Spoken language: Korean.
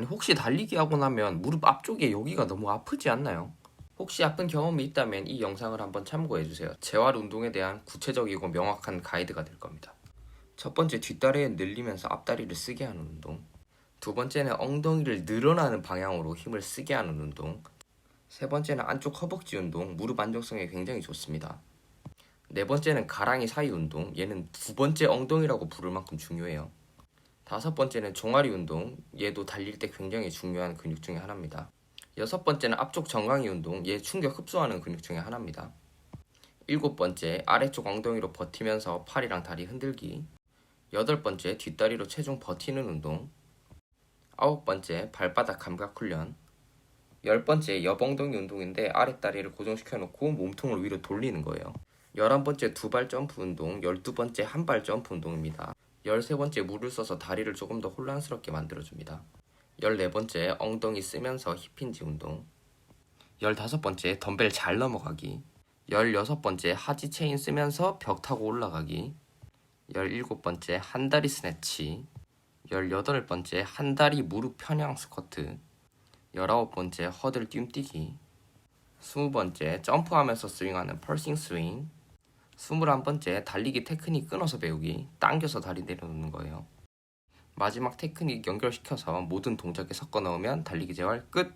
아니 혹시 달리기 하고 나면 무릎 앞쪽에 여기가 너무 아프지 않나요? 혹시 아픈 경험이 있다면 이 영상을 한번 참고해 주세요. 재활 운동에 대한 구체적이고 명확한 가이드가 될 겁니다. 첫 번째 뒷다리에 늘리면서 앞다리를 쓰게 하는 운동. 두 번째는 엉덩이를 늘어나는 방향으로 힘을 쓰게 하는 운동. 세 번째는 안쪽 허벅지 운동, 무릎 안정성에 굉장히 좋습니다. 네 번째는 가랑이 사이 운동, 얘는 두 번째 엉덩이라고 부를 만큼 중요해요. 다섯 번째는 종아리 운동, 얘도 달릴 때 굉장히 중요한 근육 중에 하나입니다. 여섯 번째는 앞쪽 정강이 운동, 얘 충격 흡수하는 근육 중에 하나입니다. 일곱 번째 아래쪽 엉덩이로 버티면서 팔이랑 다리 흔들기. 여덟 번째 뒷다리로 체중 버티는 운동. 아홉 번째 발바닥 감각 훈련. 열 번째 옆엉덩이 운동인데 아랫다리를 고정시켜 놓고 몸통을 위로 돌리는 거예요. 열한 번째 두 발 점프 운동, 열두 번째 한 발 점프 운동입니다. 열세 번째 물을 써서 다리를 조금 더 혼란스럽게 만들어줍니다. 열네 번째 엉덩이 쓰면서 힙힌지 운동. 열다섯 번째 덤벨 잘 넘어가기. 열여섯 번째 하지 체인 쓰면서 벽 타고 올라가기. 열일곱 번째 한 다리 스네치. 열여덟 번째 한 다리 무릎 편향 스쿼트. 열아홉 번째 허들 뛰뛰기. 스무 번째 점프하면서 스윙하는 펄싱 스윙. 스물한 번째 달리기 테크닉 끊어서 배우기. 당겨서 다리 내려놓는 거예요. 마지막 테크닉 연결시켜서 모든 동작에 섞어 넣으면 달리기 재활 끝!